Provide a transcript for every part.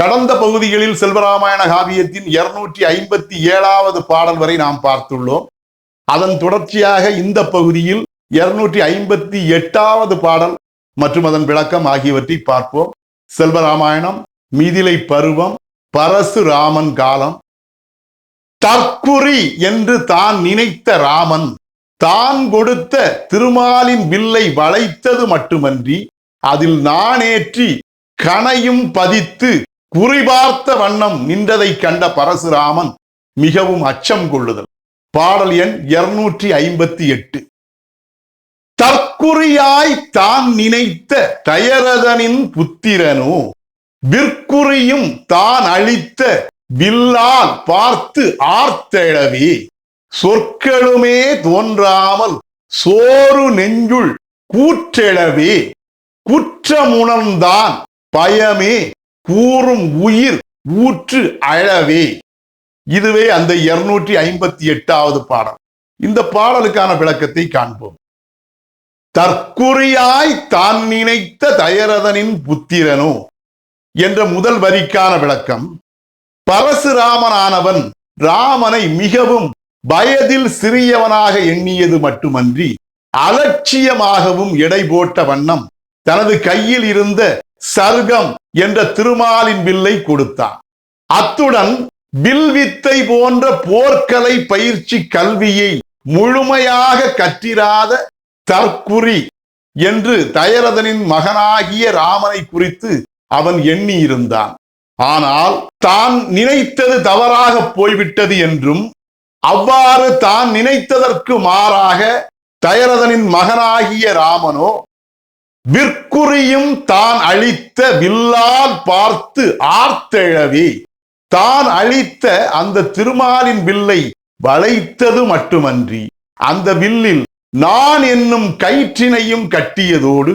கடந்த பகுதிகளில் செல்வராமாயண காவியத்தின் இருநூற்றி ஐம்பத்தி ஏழாவது பாடல் வரை நாம் பார்த்துள்ளோம். அதன் தொடர்ச்சியாக இந்த பகுதியில் இருநூற்றி ஐம்பத்தி எட்டாவது பாடல் மற்றும் அதன் விளக்கம் ஆகியவற்றை பார்ப்போம். செல்வராமாயணம் மிதிலை பருவம் பரசுராமன் காலம். தற்குறி என்று தான் நினைத்த ராமன் தான் கொடுத்த திருமாலின் வில்லை வளைத்தது மட்டுமன்றி அதில் நானேற்றி கனையும் பதித்து குறிபார்த்த வண்ணம் நின்றதை கண்ட பரசுராமன் மிகவும் அச்சம் கொள்ளுதல். பாடல் எண் இருநூற்றி ஐம்பத்தி எட்டு. தற்குறியாய் தான் நினைத்த தயரதனின் புத்திரனோ விற்குறியும் தான் அழித்த வில்லால் பார்த்து ஆர்த்தெழவே சொற்களுமே தோன்றாமல் சோறு நெஞ்சுள் கூற்றெழவே குற்றமுணர்ந்தான் பயமே கூறும் உயிர் ஊற்று அழவே. இதுவே அந்த இருநூற்றி ஐம்பத்தி எட்டாவது பாடல். இந்த பாடலுக்கான விளக்கத்தை காண்போம். தற்குறியாய் தான் நினைத்த தயரதனின் புத்திரனோ என்ற முதல் வரிக்கான விளக்கம் பரசுராமனானவன் ராமனை மிகவும் வயதில் சிறியவனாக எண்ணியது மட்டுமன்றி அலட்சியமாகவும் எடை போட்ட வண்ணம் தனது கையில் இருந்த சர்க்கம் என்ற திருமாலின் வில்லை கொடுத்தான். அத்துடன் வில்வித்தை போன்ற போர்க்கலை பயிற்சி கல்வியை முழுமையாக கற்றிராத தற்குறி என்று தயரதனின் மகனாகிய ராமனை குறித்து அவன் எண்ணியிருந்தான். ஆனால் தான் நினைத்தது தவறாக போய்விட்டது என்றும் அவ்வாறு தான் நினைத்ததற்கு மாறாக தயரதனின் மகனாகிய ராமனோ விற்குறியும் தான் அழித்த வில்லால் பார்த்து ஆர்த்தெழவி. தான் அழித்த அந்த திருமாலின் வில்லை வளைத்தது மட்டுமன்றி அந்த வில்லில் நான் என்னும் கயிற்றினையும் கட்டியதோடு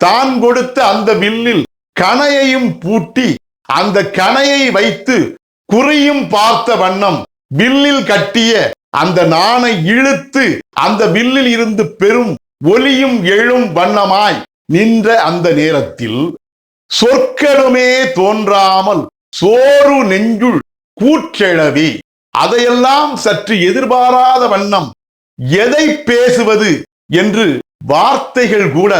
தான் கொடுத்த அந்த வில்லில் கணையையும் பூட்டி அந்த கணையை வைத்து குறியும் பார்த்த வண்ணம் வில்லில் கட்டிய அந்த நாணை இழுத்து அந்த வில்லில் இருந்து பெரும் ஒலியும் எழும் வண்ணமாய் நின்ற அந்த நேரத்தில் சொற்களுமே தோன்றாமல் சோறு நெஞ்சுள் கூற்றெழவி. அதையெல்லாம் சற்று எதிர்பாராத வண்ணம் எதை பேசுவது என்று வார்த்தைகள் கூட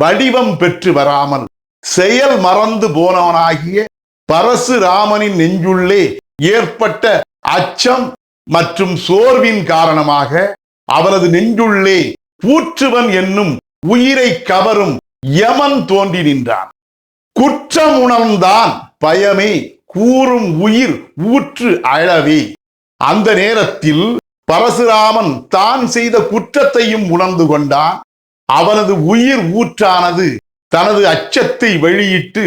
வடிவம் பெற்று வராமல் செயல் மறந்து போனவனாகிய பரசுராமனின் நெஞ்சுள்ளே ஏற்பட்ட அச்சம் மற்றும் சோர்வின் காரணமாக அவரது நெஞ்சுள்ளே பூற்றுவன் என்னும் உயிரை கவரும் யமன் தோன்றி நின்றான். குற்றம் உணர்ந்தான் பயமே கூறும் உயிர் ஊற்று அழவே. அந்த நேரத்தில் பரசுராமன் தான் செய்த குற்றத்தையும் உணர்ந்து கொண்டான். அவனது உயிர் ஊற்றானது தனது அச்சத்தை வெளியிட்டு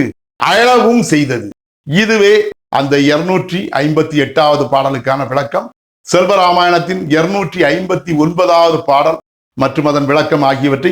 அழவும் செய்தது. இதுவே அந்த இருநூற்றி ஐம்பத்தி எட்டாவது பாடலுக்கான விளக்கம். செல்வராமாயணத்தின் இருநூற்றி ஐம்பத்தி ஒன்பதாவது பாடல் மற்றும் அதன் விளக்கம் ஆகியவற்றை